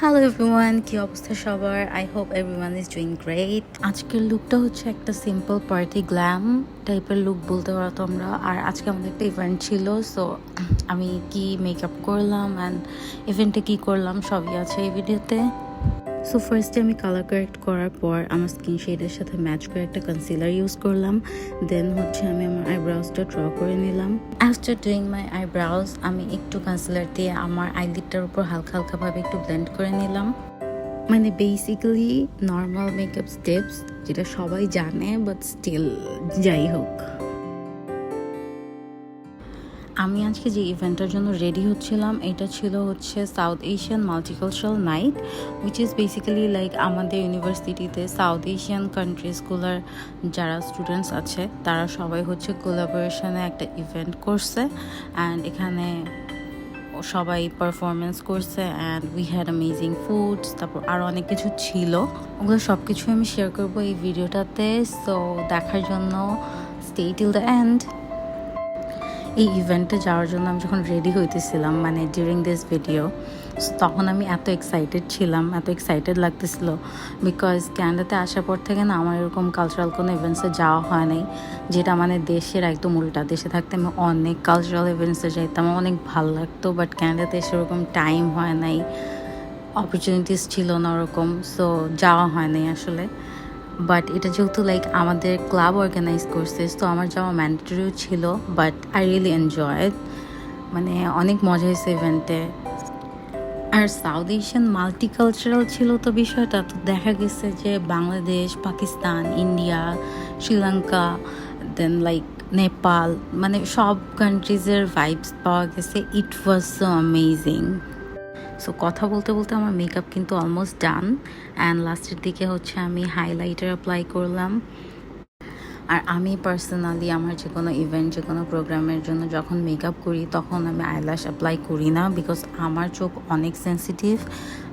Hello everyone কি অবস্থা সবার? I hope everyone is doing great আজকের লুকটা হচ্ছে একটা সিম্পল পার্টি গ্ল্যাম টাইপের লুক বলতে পারো তোমরা। আর আজকে আমাদের একটা ইভেন্ট ছিল সো আমি কি মেকআপ করলাম অ্যান্ড ইভেন্টে কি করলাম সবই আছে এই ভিডিওতে সো ফার্স্টে আমি কালার কারেক্ট করার পর আমার স্কিন শেডের সাথে ম্যাচ করে একটা কনসিলার ইউজ করলাম। দেন হচ্ছে আমি আমার আইব্রাউজটা ড্র করে নিলাম। আফটার ডুইং মাই আইব্রাউজ আমি একটু কনসিলার দিয়ে আমার আইলিডটার উপর হালকা হালকাভাবে একটু ব্লেন্ড করে নিলাম। মানে বেসিক্যালি নর্মাল মেকআপ স্টেপস যেটা সবাই জানে বাট স্টিল যাই হোক। আমি আজকে যে ইভেন্টের জন্য রেডি হচ্ছিলাম, এটা ছিল হচ্ছে South Asian multicultural night which is basically like আমাদের ইউনিভার্সিটিতে সাউথ এশিয়ান কান্ট্রিজগুলোর যারা স্টুডেন্টস আছে, তারা সবাই হচ্ছে কোলাবোরেশনে একটা ইভেন্ট করছে অ্যান্ড এখানে সবাই পারফরমেন্স করছে and we had amazing foods তারপর আরও অনেক কিছু ছিল। ওগুলো সব কিছুই আমি শেয়ার করব এই ভিডিওটাতে সো দেখার জন্য স্টে টিল দ্য এন্ড এই ইভেন্টে যাওয়ার জন্য আমি যখন রেডি হইতেছিলাম মানে ডিউরিং দিস ভিডিও তখন আমি এত এক্সাইটেড ছিলাম, এত এক্সাইটেড লাগতেছিল বিকজ ক্যানাডাতে আসার পর থেকে না আমার এরকম কালচারাল কোনো ইভেন্টসে যাওয়া হয় নাই, যেটা মানে দেশের একদম উল্টা। দেশে থাকতে আমি অনেক কালচারাল ইভেন্টসে যাইতাম, অনেক ভালো লাগতো বাট ক্যানাডাতে সেরকম টাইম হয় নাই অপরচুনিটিস ছিল না ওরকম সো যাওয়া হয় নাই আসলে। বাট এটা যেহেতু লাইক আমাদের ক্লাব অর্গানাইজ করছে তো আমার যাওয়া ম্যান্ডেটরিও ছিল বাট আই রিয়েলি এনজয় মানে অনেক মজা হয়েছে ইভেন্টে আর সাউথ এশিয়ান মাল্টিকালচারাল ছিল তো বিষয়টা, তো দেখা গেছে যে Bangladesh Pakistan India Sri Lanka then like Nepal মানে সব কান্ট্রিজের ভাইবস পাওয়া গেছে। It was so amazing so কথা বলতে বলতে আমার মেকআপ কিন্তু অলমোস্ট ডান অ্যান্ড লাস্টের দিকে হচ্ছে আমি হাইলাইটার অ্যাপ্লাই করলাম। আর আমি পার্সোনালি আমার যে কোনো ইভেন্ট যে কোনো প্রোগ্রামের জন্য যখন মেকআপ করি, তখন আমি আইল্যাশ অ্যাপ্লাই করি না বিকজ আমার চোখ অনেক সেন্সিটিভ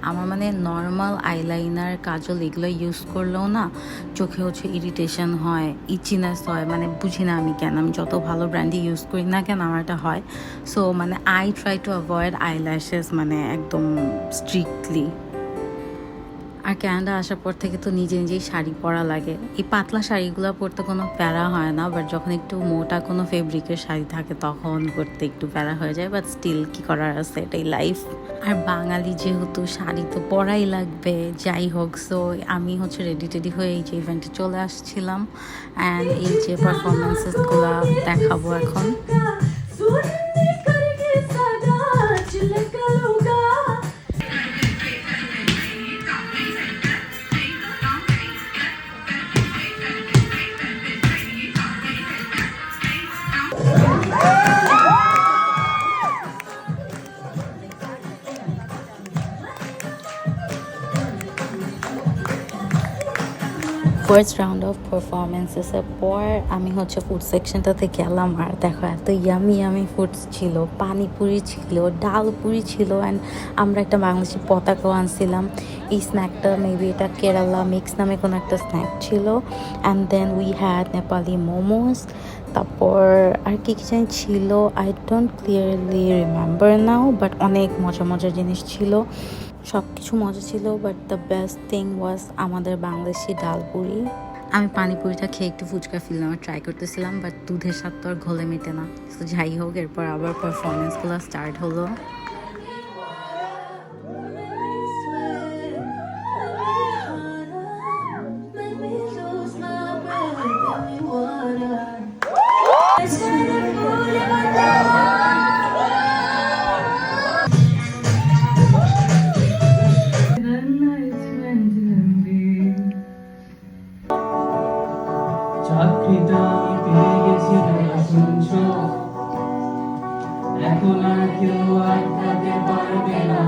আমার মানে নর্মাল আইলাইনার কাজল এগুলো ইউজ করলেও না চোখে হচ্ছে ইরিটেশন হয় ইচিনেস হয় মানে বুঝি না আমি কেন, আমি যত ভালো ব্র্যান্ডই ইউজ করি না কেন আমার এটা হয়। সো মানে I try to avoid eyelashes মানে একদম স্ট্রিক্টলি আর ক্যানাডা আসার পর থেকে তো নিজে নিজেই শাড়ি পরা লাগে। এই পাতলা শাড়িগুলো পরতে কোনো প্যারা হয় না বাট যখন একটু মোটা কোনো ফেব্রিকের শাড়ি থাকে তখন পরতে একটু প্যারা হয়ে যায় বাট স্টিল কি করার আছে এটাই লাইফ আর বাঙালি যেহেতু শাড়ি তো পরাই লাগবে, যাই হোক সো আমি হচ্ছে রেডি টেডি হয়ে এই যে ইভেন্টে চলে আসছিলাম অ্যান্ড এই যে পারফরমেন্সেসগুলো দেখাবো এখন। ফার্স্ট রাউন্ড অফ পারফরমেন্সেসের পর আমি হচ্ছে ফুড সেকশনটাতে গেলাম আর দেখো, এত ইয়ামি ইয়ামি ফুডস ছিল। পানিপুরি ছিল ডাল পুরি ছিল অ্যান্ড আমরা একটা বাংলাদেশি পতাকাও আনছিলাম। এই স্ন্যাকটা মেবি এটা কেরালা মিক্স নামে কোনো একটা স্ন্যাক ছিল। And then we had Nepali momos তারপর আর কি কি জানি ছিল? I don't clearly remember now but অনেক মজা মজার জিনিস ছিল। সব কিছু মজা ছিল but the best thing was আমাদের বাংলাদেশি ডালপুরি আমি পানিপুরিটা খেয়ে একটু ফুচকা ফিল নেওয়ার ট্রাই করতেছিলাম বাট দুধের স্বাদ তো আর ঘোলে মেটে না। তো যাই হোক, এরপর আবার পারফরমেন্সগুলো স্টার্ট হলো। চাকরিটা আমি পেয়ে গেছি দাদা শুনছ? এখন আর কেউ আটকাতে পারবে না।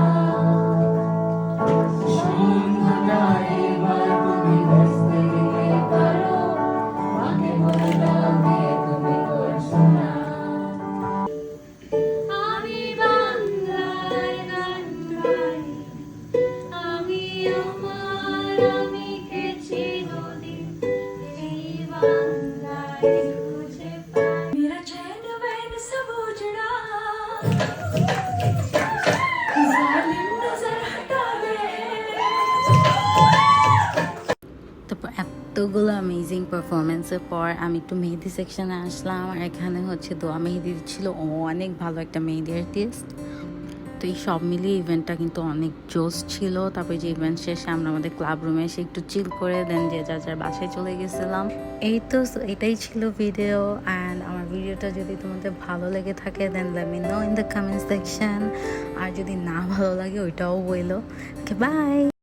এতগুলো অ্যামেজিং পারফরমেন্সের পর আমি একটু মেহেদি সেকশনে আসলাম। আর এখানে হচ্ছে দোয়া মেহেদি ছিল। অনেক ভালো একটা মেহেদি আর্টিস্ট তো এই সব মিলিয়ে ইভেন্টটা কিন্তু অনেক জোস ছিল। তারপরে যে ইভেন্ট শেষে আমরা আমাদের ক্লাব রুমে এসে একটু চিল করে দেন যে যার যার বাসায় চলে গেছিলাম। এই তো এটাই ছিল ভিডিও অ্যান্ড আমার ভিডিওটা যদি তোমাদের ভালো লেগে থাকে then let me know in the comment section আর যদি না ভালো লাগে, ওইটাও বইলো ওকে বাই